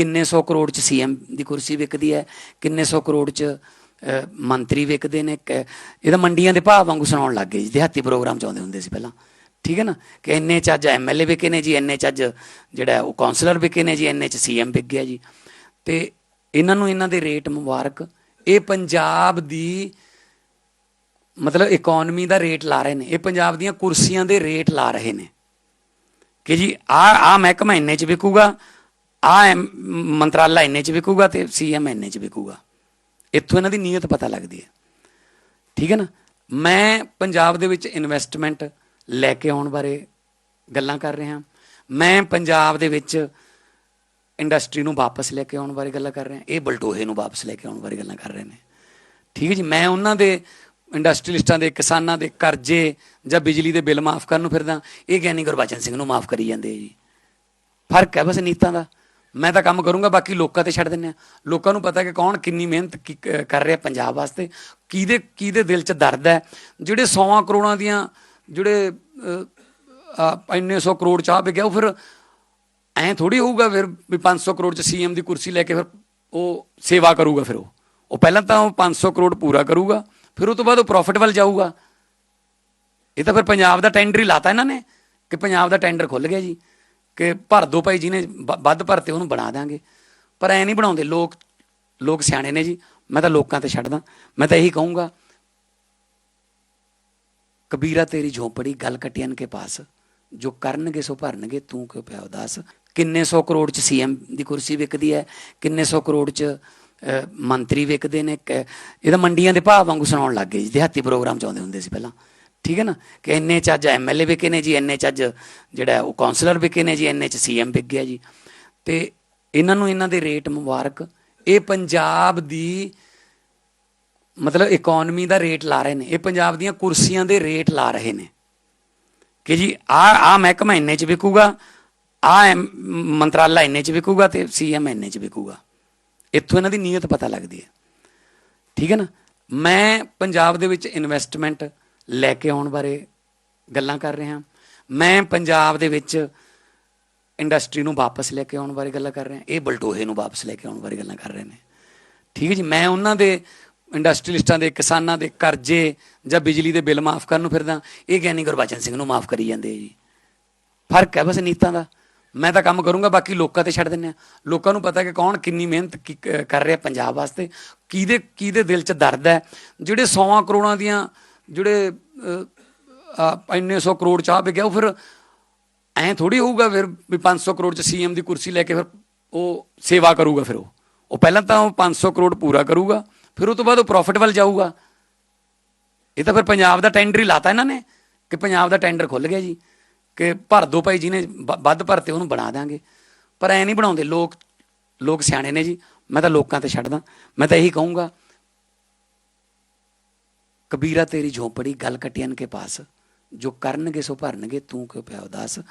ਕਿੰਨੇ ਸੌ ਕਰੋੜ ਚ ਸੀਐਮ ਦੀ ਕੁਰਸੀ ਵਿਕਦੀ ਹੈ, ਕਿੰਨੇ ਸੌ ਕਰੋੜ ਚ ਮੰਤਰੀ ਵਿਕਦੇ ਨੇ, ਕ- ਇਹਦਾ ਮੰਡੀਆਂ ਦੇ ਭਾਅ ਵਾਂਗੂ ਸੁਣਾਉਣ ਲੱਗ ਗਏ ਜੀ, ਦਿਹਾਤੀ ਪ੍ਰੋਗਰਾਮ ਚ ਆਉਂਦੇ ਹੁੰਦੇ ਸੀ ਪਹਿਲਾਂ। ਠੀਕ ਹੈ ਨਾ? ਕਿ ਇੰਨੇ ਚ ਅੱਜ ਐਮਐਲਏ ਵਿਕੇ ਨੇ ਜੀ, ਇੰਨੇ ਚ ਅੱਜ ਜਿਹੜਾ ਉਹ ਕਾਉਂਸਲਰ ਵਿਕੇ ਨੇ ਜੀ, ਇੰਨੇ ਚ ਸੀਐਮ ਵਿਕ ਗਿਆ ਜੀ। ਤੇ ਇਹਨਾਂ ਨੂੰ ਇਹਨਾਂ ਦੇ ਰੇਟ ਮੁਬਾਰਕ, ਇਹ ਪੰਜਾਬ ਦੀ ਮਤਲਬ ਇਕਨੋਮੀ ਦਾ ਰੇਟ ਲਾ ਰਹੇ ਨੇ, ਇਹ ਪੰਜਾਬ ਦੀਆਂ ਕੁਰਸੀਆਂ ਦੇ ਰੇਟ ਲਾ ਰਹੇ ਨੇ। ਕਿ ਜੀ, ਆ ਆ ਮਹਿਕਮਾ ਇੰਨੇ ਚ ਵਿਕੂਗਾ ਆ ਮੰਤਰਾਲਾ ਇੰਨੇ ਚ ਵਿਕੂਗਾ ਤੇ ਸੀਐਮ ਇੰਨੇ ਚ ਵਿਕੂਗਾ। ਇੱਥੋਂ ਇਹਨਾਂ ਦੀ ਨੀਅਤ ਪਤਾ ਲੱਗਦੀ ਹੈ। ਠੀਕ ਹੈ ਨਾ? ਮੈਂ ਪੰਜਾਬ ਦੇ ਵਿੱਚ ਇਨਵੈਸਟਮੈਂਟ ਲੈ ਕੇ ਆਉਣ ਬਾਰੇ ਗੱਲਾਂ ਕਰ ਰਿਹਾ। ਮੈਂ ਪੰਜਾਬ ਦੇ ਵਿੱਚ ਇੰਡਸਟਰੀ ਨੂੰ ਵਾਪਸ ਲੈ ਕੇ ਆਉਣ ਬਾਰੇ ਗੱਲਾਂ ਕਰ ਰਿਹਾ। ਇਹ ਬਲਟੋਹੇ ਨੂੰ ਵਾਪਸ ਲੈ ਕੇ ਆਉਣ ਬਾਰੇ ਗੱਲਾਂ ਕਰ ਰਹੇ ਨੇ। ਠੀਕ ਹੈ ਜੀ? ਮੈਂ ਉਹਨਾਂ ਦੇ ਇੰਡਸਟਰੀਲਿਸਟਾਂ ਦੇ, ਕਿਸਾਨਾਂ ਦੇ ਕਰਜ਼ੇ ਜਾਂ ਬਿਜਲੀ ਦੇ ਬਿੱਲ ਮਾਫ ਕਰਨ ਨੂੰ ਫਿਰਦਾ। ਇਹ ਗਿਆਨੀ ਗੁਰਬਚਨ ਸਿੰਘ ਨੂੰ ਮਾਫ ਕਰੀ ਜਾਂਦੇ ਆ ਜੀ। ਫ਼ਰਕ ਹੈ ਬਸ ਨੀਤਾਂ ਦਾ। ਮੈਂ ਤਾਂ ਕੰਮ ਕਰੂੰਗਾ, ਬਾਕੀ ਲੋਕਾਂ ਤੇ ਛੱਡ ਦਿੰਨੇ ਆ। ਲੋਕਾਂ ਨੂੰ ਪਤਾ ਕਿ ਕੌਣ ਕਿੰਨੀ ਮਿਹਨਤ ਕੀ- ਕ- ਕਰ ਰਿਹਾ ਪੰਜਾਬ ਵਾਸਤੇ, ਕਿਹਦੇ ਕਿਹਦੇ ਦਿਲ 'ਚ ਦਰਦ ਹੈ। ਜਿਹੜੇ 100 ਕਰੋੜਾਂ ਦੀਆਂ, ਜਿਹੜੇ ਇੰਨੇ 100 ਕਰੋੜ ਚਾਹ ਵਿਕਿਆ ਉਹ ਫਿਰ ਐਂ ਥੋੜੀ ਹੋਊਗਾ ਫਿਰ ਵੀ 500 ਕਰੋੜ 'ਚ ਸੀਐਮ ਦੀ ਕੁਰਸੀ ਲੈ ਕੇ ਫਿਰ ਉਹ ਸੇਵਾ ਕਰੂਗਾ ਫਿਰ ਉਹ। ਉਹ ਪਹਿਲਾਂ ਤਾਂ ਉਹ 500 ਕਰੋੜ ਪੂਰਾ ਕਰੂਗਾ, ਫਿਰ ਉਹ ਤੋਂ ਬਾਅਦ ਉਹ ਪ੍ਰੋਫਿਟ ਵੱਲ ਜਾਊਗਾ। ਇਹ ਤਾਂ ਫਿਰ ਪੰਜਾਬ ਦਾ ਟੈਂਡਰ ਹੀ ਲਾਤਾ ਇਹਨਾਂ ਨੇ, ਕਿ ਪੰਜਾਬ ਦਾ ਟੈਂਡਰ ਖੁੱਲ ਗਿਆ ਜੀ। ਕਿ ਭਰ ਦੋ ਭਾਈ ਜਿਹਨੇ ਵ- ਵੱਧ ਭਰਤੇ ਉਹਨੂੰ ਬਣਾ ਦਾਂਗੇ ਪਰ ਐ ਨਹੀਂ ਬਣਾਉਂਦੇ ਲੋਕ ਲੋਕ ਸਿਆਣੇ ਨੇ ਜੀ। ਮੈਂ ਤਾਂ ਲੋਕਾਂ ਤੇ ਛੱਡਦਾ। ਮੈਂ ਤਾਂ ਇਹੀ ਕਹੂੰਗਾ ਕਬੀਰਾ ਤੇਰੀ ਝੋਪੜੀ ਗੱਲ ਕਟਿਆਨ ਕੇ ਪਾਸ। ਜੋ ਕਰਨਗੇ ਸੋ ਭਰਨਗੇ ਤੂੰ ਕਿਉਂ ਪਿਆ ਉਦਾਸ? ਕਿੰਨੇ ਸੌ ਕਰੋੜ ਚ ਸੀਐਮ ਦੀ ਕੁਰਸੀ ਵਿਕਦੀ ਹੈ ਕਿੰਨੇ ਸੌ ਕਰੋੜ ਚ ਅਹ, ਮੰਤਰੀ ਵਿਕਦੇ ਨੇ ਕ- ਇਹਦਾ ਮੰਡੀਆਂ ਦੇ ਭਾਅ ਵਾਂਗੂ ਸੁਣਾਉਣ ਲੱਗ ਗਏ ਜੀ ਦਿਹਾਤੀ ਪ੍ਰੋਗਰਾਮ ਚ ਆਉਂਦੇ ਹੁੰਦੇ ਸੀ ਪਹਿਲਾਂ। ਠੀਕ ਹੈ ਨਾ? ਕਿ ਇੰਨੇ ਚ ਅੱਜ ਐਮਐਲਏ ਵਿਕੇ ਨੇ ਜੀ, ਇੰਨੇ ਚ ਅੱਜ ਜਿਹੜਾ ਉਹ ਕਾਉਂਸਲਰ ਵਿਕੇ ਨੇ ਜੀ, ਇੰਨੇ ਚ ਸੀਐਮ ਵਿਕ ਗਿਆ ਜੀ। ਤੇ ਇਹਨਾਂ ਨੂੰ ਇਹਨਾਂ ਦੇ ਰੇਟ ਮੁਬਾਰਕ। ਇਹ ਪੰਜਾਬ ਦੀ ਮਤਲਬ ਇਕਨੋਮੀ ਦਾ ਰੇਟ ਲਾ ਰਹੇ ਨੇ। ਇਹ ਪੰਜਾਬ ਦੀਆਂ ਕੁਰਸੀਆਂ ਦੇ ਰੇਟ ਲਾ ਰਹੇ ਨੇ। ਕਿ ਜੀ ਆ ਆ ਮਹਿਕਮਾ ਇੰਨੇ ਚ ਵਿਕੂਗਾ, ਆ ਮੰਤਰਾਲਾ ਇੰਨੇ ਚ ਵਿਕੂਗਾ ਤੇ ਸੀਐਮ ਇੰਨੇ ਚ ਵਿਕੂਗਾ। ਇੱਥੋਂ ਇਹਨਾਂ ਦੀ ਨੀਅਤ ਪਤਾ ਲੱਗਦੀ ਹੈ। ਠੀਕ ਹੈ ਨਾ? ਮੈਂ ਪੰਜਾਬ ਦੇ ਵਿੱਚ ਇਨਵੈਸਟਮੈਂਟ ਲੈ ਕੇ ਆਉਣ ਬਾਰੇ ਗੱਲਾਂ ਕਰ ਰਿਹਾ। ਮੈਂ ਪੰਜਾਬ ਦੇ ਵਿੱਚ ਇੰਡਸਟਰੀ ਨੂੰ ਵਾਪਸ ਲੈ ਕੇ ਆਉਣ ਬਾਰੇ ਗੱਲਾਂ ਕਰ ਰਿਹਾ। ਇਹ ਬਲਟੋਹੇ ਨੂੰ ਵਾਪਸ ਲੈ ਕੇ ਆਉਣ ਬਾਰੇ ਗੱਲਾਂ ਕਰ ਰਹੇ ਨੇ। ਠੀਕ ਹੈ ਜੀ, ਮੈਂ ਉਹਨਾਂ ਦੇ ਇੰਡਸਟਰੀਲਿਸਟਾਂ ਦੇ, ਕਿਸਾਨਾਂ ਦੇ ਕਰਜ਼ੇ ਜਾਂ ਬਿਜਲੀ ਦੇ ਬਿੱਲ ਮਾਫ ਕਰਨ ਨੂੰ ਫਿਰਦਾ। ਇਹ ਗਿਆਨੀ ਗੁਰਬਚਨ ਸਿੰਘ ਨੂੰ ਮਾਫ ਕਰੀ ਜਾਂਦੇ ਆ ਜੀ। ਫ਼ਰਕ ਹੈ ਬਸ ਨੀਤਾਂ ਦਾ। ਮੈਂ ਤਾਂ ਕੰਮ ਕਰੂੰਗਾ, ਬਾਕੀ ਲੋਕਾਂ ਤੇ ਛੱਡ ਦਿੰਨੇ ਆ। ਲੋਕਾਂ ਨੂੰ ਪਤਾ ਕਿ ਕੌਣ ਕਿੰਨੀ ਮਿਹਨਤ ਕੀ- ਕ- ਕਰ ਰਿਹਾ ਪੰਜਾਬ ਵਾਸਤੇ। ਕਿਹਦੇ ਕਿਹਦੇ ਦਿਲ 'ਚ ਦਰਦ ਹੈ। ਜਿਹੜੇ 100 ਕਰੋੜਾਂ ਦੀਆਂ ਜਿਹੜੇ ਆ, ਇੰਨੇ 100 ਕਰੋੜ ਚਾਹ ਵਿਕਿਆ ਉਹ ਫਿਰ ਐਂ ਥੋੜੀ ਹੋਊਗਾ ਫਿਰ ਵੀ 500 ਕਰੋੜ 'ਚ ਸੀਐਮ ਦੀ ਕੁਰਸੀ ਲੈ ਕੇ ਫਿਰ ਉਹ ਸੇਵਾ ਕਰੂਗਾ ਫਿਰ ਉਹ। ਉਹ ਪਹਿਲਾਂ ਤਾਂ ਉਹ 500 ਕਰੋੜ ਪੂਰਾ ਕਰੂਗਾ ਫਿਰ ਉਹ ਤੋਂ ਬਾਅਦ ਉਹ ਪ੍ਰੋਫਿਟ ਵੱਲ ਜਾਊਗਾ। ਇਹ ਤਾਂ ਫਿਰ ਪੰਜਾਬ ਦਾ ਟੈਂਡਰ ਹੀ ਲਾਤਾ ਇਹਨਾਂ ਨੇ ਕਿ ਪੰਜਾਬ ਦਾ ਟੈਂਡਰ ਖੁੱਲ ਗਿਆ ਜੀ ਕਿ ਭਰ ਦੋ ਭਾਈ ਜਿਹਨੇ ਵ- ਵੱਧ ਭਰਤੇ ਉਹਨੂੰ ਬਣਾ ਦਾਂਗੇ ਪਰ ਐ ਨਹੀਂ ਬਣਾਉਂਦੇ ਲੋਕ ਲੋਕ ਸਿਆਣੇ ਨੇ ਜੀ ਮੈਂ ਤਾਂ ਲੋਕਾਂ ਤੇ ਛੱਡਦਾ ਮੈਂ ਤਾਂ ਇਹੀ ਕਹੂੰਗਾ ਕਬੀਰਾ ਤੇਰੀ ਝੋਪੜੀ ਗੱਲ ਕਟਿਆਨ ਕੇ ਪਾਸ, ਜੋ ਕਰਨਗੇ ਸੋ ਭਰਨਗੇ, ਤੂੰ ਕਿਉਂ ਪਿਆ ਉਦਾਸ?